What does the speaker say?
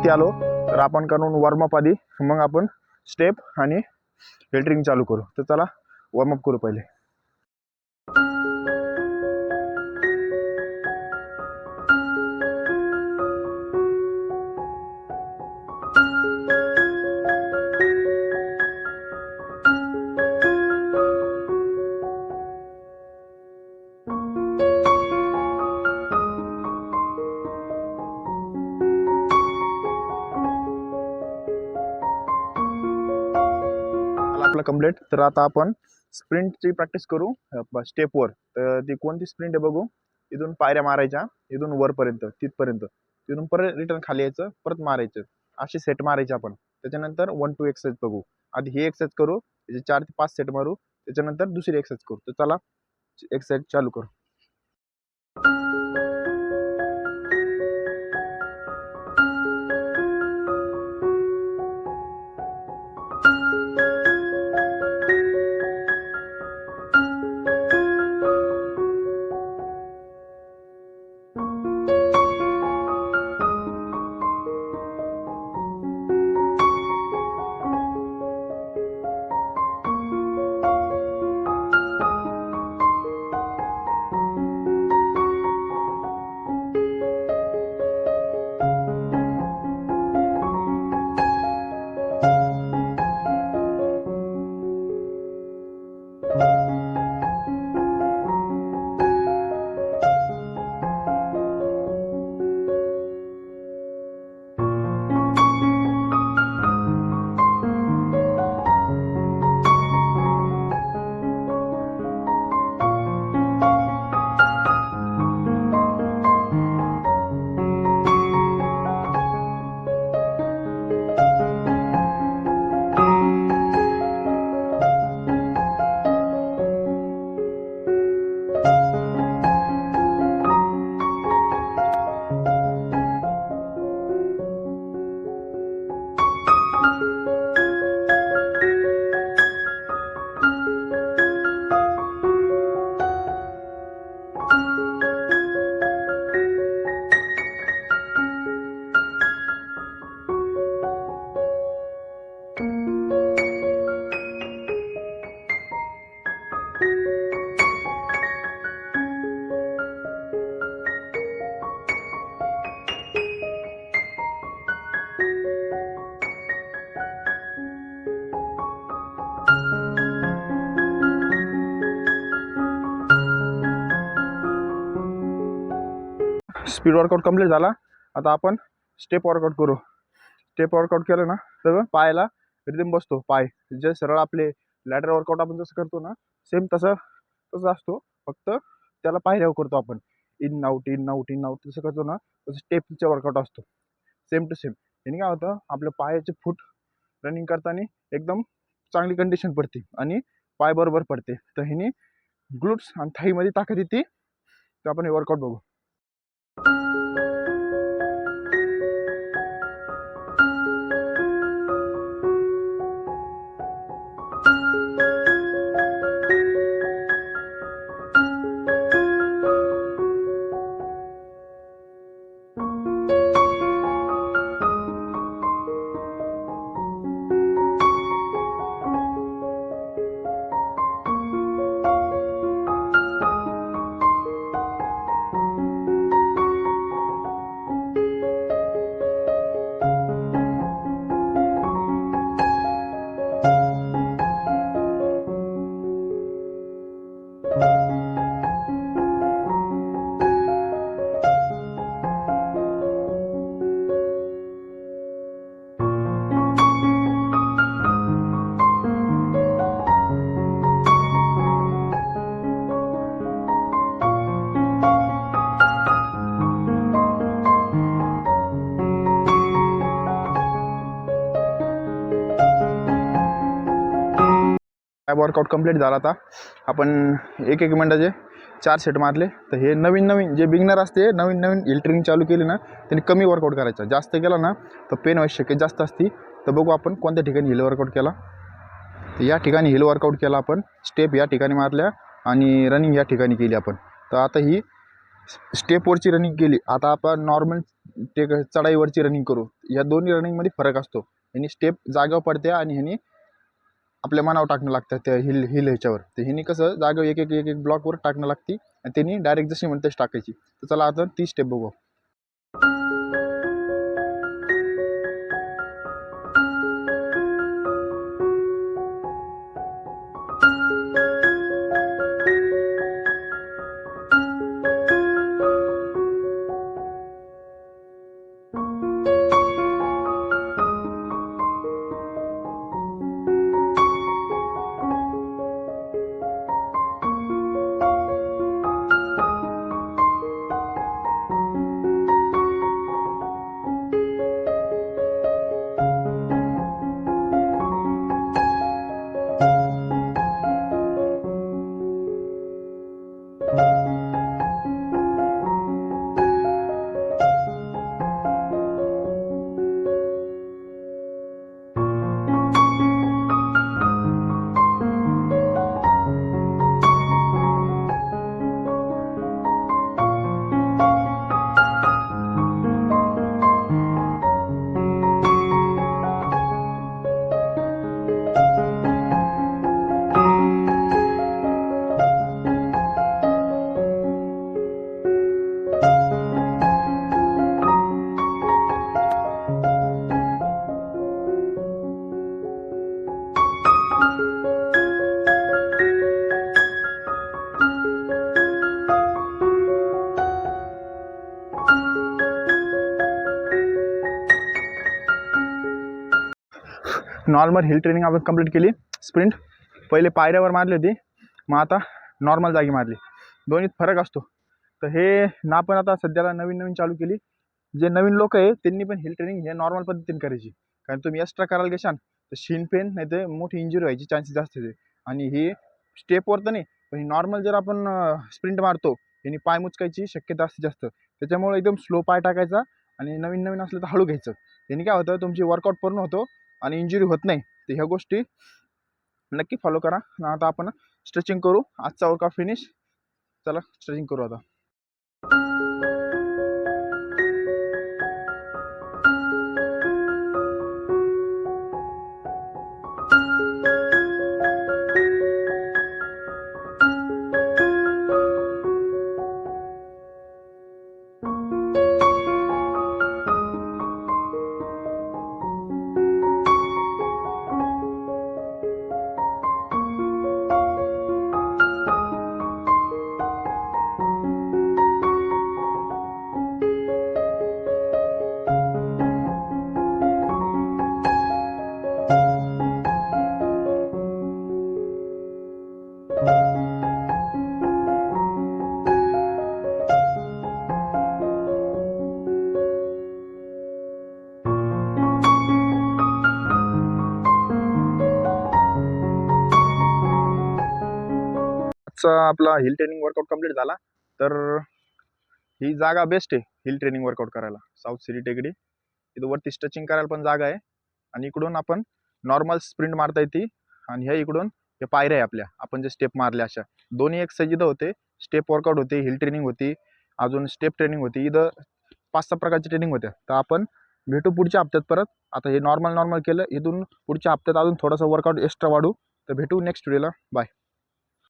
वरती आलो तर आपण करून वॉर्मअप आधी. मग आपण स्टेप आणि फिल्टरिंग चालू करू. तर चला वॉर्मअप करू पहिले. झालं आपलं कंप्लीट तर आता आपण स्प्रिंटची प्रॅक्टिस करू. स्टेपवर तर ती कोणती स्प्रिंट आहे बघू. इथून पायऱ्या मारायच्या. इथून वरपर्यंत तिथपर्यंत. तिथून परत रिटर्न खाली यायचं परत मारायचं. असे सेट मारायचे आपण. त्याच्यानंतर वन टू एक्सरसाइज बघू. आधी ही एक्सरसाइज करू. त्याचे चार ते पाच सेट मारू. त्याच्यानंतर दुसरी एक्सरसाइज करू. तर चला एक्सरसाइज चालू करू. स्पीड वर्कआउट कंप्लीट झाला. आता आपण स्टेप वर्कआउट करू. स्टेप वर्कआउट केलं ना तर पायाला रिदम बसतो पाय. जे सरळ आपले लॅडर वर्कआउट आपण जसं करतो ना सेम तसं तसं असतो. फक्त त्याला पायऱ्यावर करतो आपण. In out in out in out तसं करतो ना तसं स्टेपचं वर्कआउट असतो. सेम टू सेम याने काय होतं आपलं पायाचे फूट रनिंग करताना एकदम चांगली कंडिशन पडते आणि पाय बरोबर पडते. तर ह्याने ग्लुट्स आणि थाईमध्ये ताकद येते. तर आपण हे वर्कआउट बघू. वर्कआउट कंप्लीट झाला आता. आपण एक एक मिनटाचे चार सेट मारले. तर हे नवीन नवीन जे बिगनर असते नवीन नवीन हिल ट्रेनिंग चालू केली ना त्यांनी कमी वर्कआउट करायचं. जास्त केला ना तर पेन आवश्यक जास्त असती. तर बघू आपण कोणत्या ठिकाणी हिल वर्कआउट केला. तर या ठिकाणी हिल वर्कआउट केला आपण. स्टेप या ठिकाणी मारल्या आणि रनिंग या ठिकाणी केली आपण. तर आता ही स्टेपवरची रनिंग केली. आता आपण नॉर्मल ते चढाईवरची रनिंग करू. या दोन्ही रनिंगमध्ये फरक असतो. यांनी स्टेप जागेवर पडते आणि ह्यानी आपल्या मनावर टाकणं लागतं त्या हिल हिल ह्याच्यावर. तर ह्यानी कसं जागेवर एक एक एक एक ब्लॉकवर टाकणं लागते आणि त्यांनी डायरेक्ट जशी म्हणतेच टाकायची. तर चला आता ती स्टेप बघू नॉर्मल हिल ट्रेनिंग आपण कंप्लीट केली. स्प्रिंट पहिले पायऱ्यावर मारली होती. मग आता नॉर्मल जागी मारली. दोन्हीत फरक असतो. तर हे ना पण आता सध्याला नवीन नवीन चालू केली. जे नवीन लोक आहे त्यांनी पण हिल ट्रेनिंग हे नॉर्मल पद्धतीने करायची. कारण तुम्ही एक्स्ट्रा करायला गेशान तर शिन पेन नाही तर मोठी इंजुरी व्हायची चान्सेस जास्त आहे आणि ही स्टेपवर तर नाही पण ही नॉर्मल जर आपण स्प्रिंट मारतो यांनी पाय मुचकायची शक्यता असते जास्त. त्याच्यामुळे एकदम स्लो पाय टाकायचा आणि नवीन नवीन असलं तर हळू घ्यायचं. त्यांनी काय होतं तुमची वर्कआउट पूर्ण होतो. आणि इंजुरी होत नाही. तर ह्या गोष्टी नक्की फॉलो करा. आता आपण स्ट्रेचिंग करू. आजचा वर्कआउट फिनिश चला स्ट्रेचिंग करू आता. आजचा आपला हिल ट्रेनिंग वर्कआउट कंप्लीट झाला तर ही जागा बेस्ट आहे हिल ट्रेनिंग वर्कआउट करायला. साऊथ सिटी टेकडी इथं वरती स्ट्रेचिंग करायला पण जागा आहे. आणि इकडून आपण नॉर्मल स्प्रिंट मारता येते आणि ह्या इकडून हे पायऱ्या आहे आपल्या. आपण जे स्टेप मारल्या अशा. दोन्ही एक इथं होते. स्टेप वर्कआउट होते हिल ट्रेनिंग होती अजून स्टेप ट्रेनिंग होती. इथं पाच सहा प्रकारची ट्रेनिंग होत्या. तर आपण भेटू पुढच्या हप्त्यात परत. आता हे नॉर्मल नॉर्मल केलं. इथून पुढच्या हप्त्यात अजून थोडंसं वर्कआउट एक्स्ट्रा वाढू. तर भेटू नेक्स्ट व्हिडिओला बाय